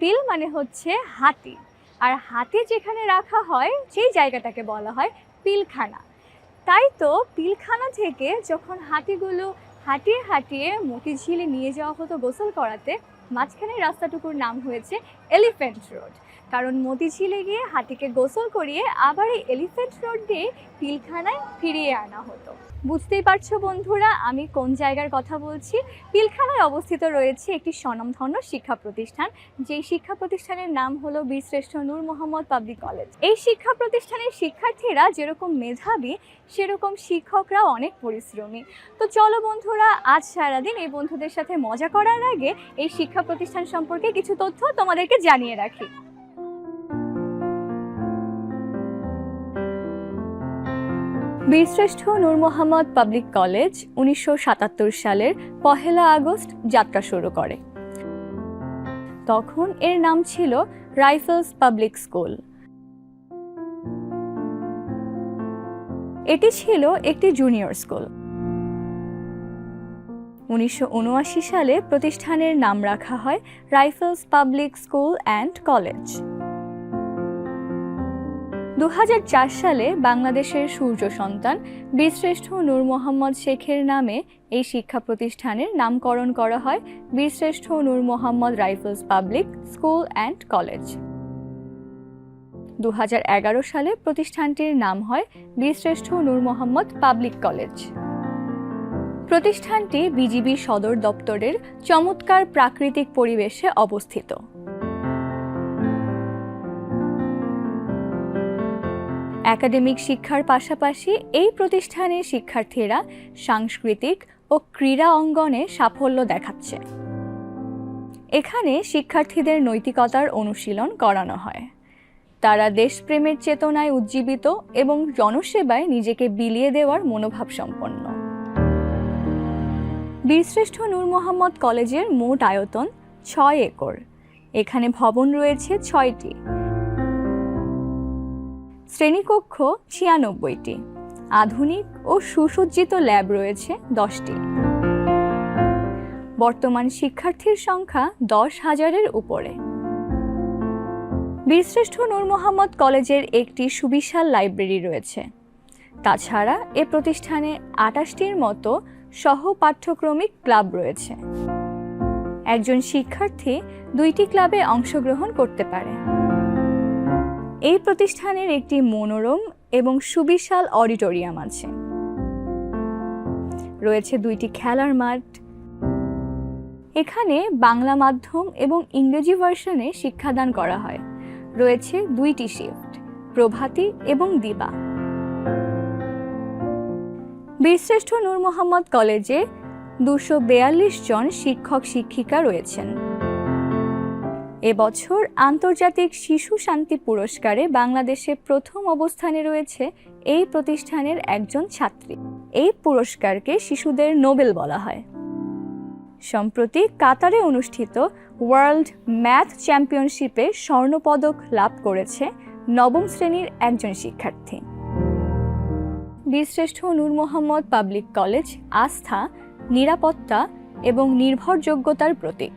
পিল মানে হচ্ছে হাতি। আর হাতি যেখানে রাখা হয়, সেই জায়গাটাকে বলা হয় পিলখানা। তাই তো পিলখানা থেকে যখন হাতিগুলো হাঁটিয়ে হাঁটিয়ে মতিঝিলে নিয়ে যাওয়া হতো গোসল করাতে, মাঝখানে রাস্তাটুকুর নাম হয়েছে এলিফ্যান্ট রোড। কারণ মতিঝিলে গিয়ে হাতিকে গোসল করিয়ে আবার এই এলিফ্যান্ট রোড দিয়ে পিলখানায় ফিরিয়ে আনা হতো। বুঝতেই পারছ বন্ধুরা, আমি কোন জায়গার কথা বলছি? পিলখানায় অবস্থিত রয়েছে একটি স্বনামধন্য শিক্ষা প্রতিষ্ঠান। যেই শিক্ষা প্রতিষ্ঠানের নাম হলো বীরশ্রেষ্ঠ নূর মোহাম্মদ পাবলিক কলেজ। এই শিক্ষা প্রতিষ্ঠানের শিক্ষার্থীরা যেরকম মেধাবী, সেরকম শিক্ষকরাও অনেক পরিশ্রমী। তো চলো বন্ধুরা, আজ সারাদিন এই বন্ধুদের সাথে মজা করার আগে এই শিক্ষা প্রতিষ্ঠান সম্পর্কে কিছু তথ্য তোমাদেরকে জানিয়ে রাখি। বীরশ্রেষ্ঠ নূর মোহাম্মদ পাবলিক কলেজ উনিশশো সাতাত্তর সালের পহেলা আগস্ট যাত্রা শুরু করে। তখন এর নাম ছিল রাইফেলস পাবলিক স্কুল। এটি ছিল একটি জুনিয়র স্কুল। উনিশশো উনআশি সালে প্রতিষ্ঠানের নাম রাখা হয় rifles public school and college. দু হাজার চার সালে বাংলাদেশের সূর্য সন্তান, বীরশ্রেষ্ঠ নূর মোহাম্মদ শেখের নামে এই শিক্ষা প্রতিষ্ঠানের নামকরণ করা হয় বীরশ্রেষ্ঠ Noor Mohammad rifles public school and college. দু হাজার এগারো সালে প্রতিষ্ঠানটির নাম হয় বীরশ্রেষ্ঠ নূর মোহাম্মদ পাবলিক কলেজ। প্রতিষ্ঠানটি বিজিবি সদর দপ্তরের চমৎকার প্রাকৃতিক পরিবেশে অবস্থিত। একাডেমিক শিক্ষার পাশাপাশি এই প্রতিষ্ঠানের শিক্ষার্থীরা সাংস্কৃতিক ও ক্রীড়া অঙ্গনে সাফল্য দেখাচ্ছে। এখানে শিক্ষার্থীদের নৈতিকতার অনুশীলন করানো হয়। তারা দেশপ্রেমের চেতনায় উজ্জীবিত এবং জনসেবায় নিজেকে বিলিয়ে দেওয়ার মনোভাব সম্পন্ন। বীরশ্রেষ্ঠ নূর মোহাম্মদ কলেজের মোট আয়তন ছয় একর। এখানে ভবন রয়েছে ছয়টি। শ্রেণীকক্ষ ছিয়ানব্বইটি। আধুনিক ও সুসজ্জিত ল্যাব রয়েছে দশটি। বর্তমান শিক্ষার্থীর সংখ্যা দশ হাজারের উপরে। বীরশ্রেষ্ঠ নূর মোহাম্মদ কলেজের একটি সুবিশাল লাইব্রেরি রয়েছে। তাছাড়া এ প্রতিষ্ঠানে আটাশটির মতো সহ পাঠ্যক্রমিক ক্লাব রয়েছে। একজন শিক্ষার্থী দুইটি ক্লাবে অংশগ্রহণ করতে পারে। এই প্রতিষ্ঠানের একটি মনোরম এবং সুবিশাল অডিটোরিয়াম আছে। রয়েছে দুইটি খেলার মাঠ। এখানে বাংলা মাধ্যম এবং ইংরেজি ভার্সনে শিক্ষাদান করা হয়। রয়েছে দুইটি শিফট, প্রভাতী এবং দিবা। বীরশ্রেষ্ঠ নূর মোহাম্মদ কলেজে দুশো জন শিক্ষক শিক্ষিকা রয়েছেন। এবছর আন্তর্জাতিক শিশু শান্তি পুরস্কারে বাংলাদেশে প্রথম অবস্থানে রয়েছে এই প্রতিষ্ঠানের একজন ছাত্রী। এই পুরস্কারকে শিশুদের নোবেল বলা হয়। সম্প্রতি কাতারে অনুষ্ঠিত ওয়ার্ল্ড ম্যাথ চ্যাম্পিয়নশিপে স্বর্ণপদক লাভ করেছে নবম শ্রেণির একজন শিক্ষার্থী। বীরশ্রেষ্ঠ নূর মোহাম্মদ পাবলিক কলেজ আস্থা, নিরাপত্তা এবং নির্ভরযোগ্যতার প্রতীক।